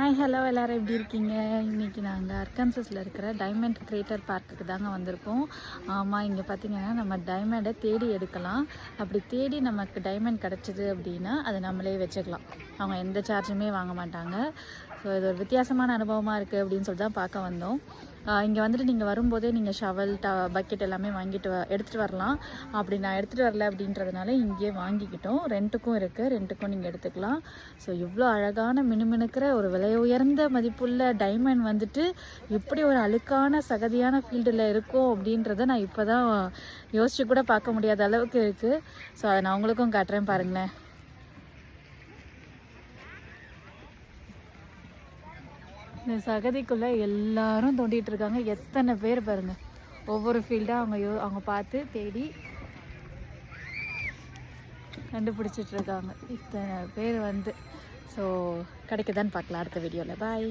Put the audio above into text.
Hi hello எல்லோரும் எப்படி இருக்கீங்க? இன்றைக்கி நாங்கள் அர்கன்சஸில் இருக்கிற டைமண்ட் கிரேட்டர் பார்க்குக்கு தாங்க வந்திருக்கோம். ஆமாம் இங்கே பார்த்தீங்கன்னா நம்ம டைமண்டை தேடி எடுக்கலாம். அப்படி தேடி நமக்கு டைமண்ட் கிடச்சிது அப்படின்னா அதை நம்மளே வச்சுக்கலாம். அவங்க எந்த சார்ஜுமே வாங்க மாட்டாங்க. ஸோ இது ஒரு வித்தியாசமான அனுபவமாக இருக்குது அப்படின்னு சொல்லிட்டு தான் பார்க்க வந்தோம். இங்கே வந்துட்டு நீங்கள் வரும்போதே நீங்கள் ஷவல் ட பக்கெட் எல்லாமே வாங்கிட்டு வ எடுத்துகிட்டு வரலாம். அப்படி நான் எடுத்துகிட்டு வரல அப்படின்றதுனால இங்கேயே வாங்கிக்கிட்டோம். ரெண்ட்டுக்கும் இருக்குது ரெண்ட்டுக்கும் நீங்கள் எடுத்துக்கலாம். ஸோ இவ்வளோ அழகான மினுமினுக்கிற ஒரு விலை உயர்ந்த மதிப்புள்ள டைமண்ட் வந்துட்டு இப்படி ஒரு அழுக்கான சகதியான ஃபீல்டில் இருக்கும் அப்படின்றத நான் இப்போ தான் யோசிச்சு கூட பார்க்க முடியாத அளவுக்கு இருக்குது ஸோ அதை நான் உங்களுக்கும் காட்டுறேன் பாருங்களேன். இந்த சகதிக்குள்ளே எல்லாரும் தோண்டிகிட்டு இருக்காங்க. எத்தனை பேர் பாருங்கள் ஒவ்வொரு ஃபீல்டாக அவங்க யோ அவங்க பார்த்து தேடி கண்டுபிடிச்சிட்ருக்காங்க இத்தனை பேர் வந்து. ஸோ கிடைக்குதான்னு பார்க்கலாம். அடுத்த வீடியோவில் பாய்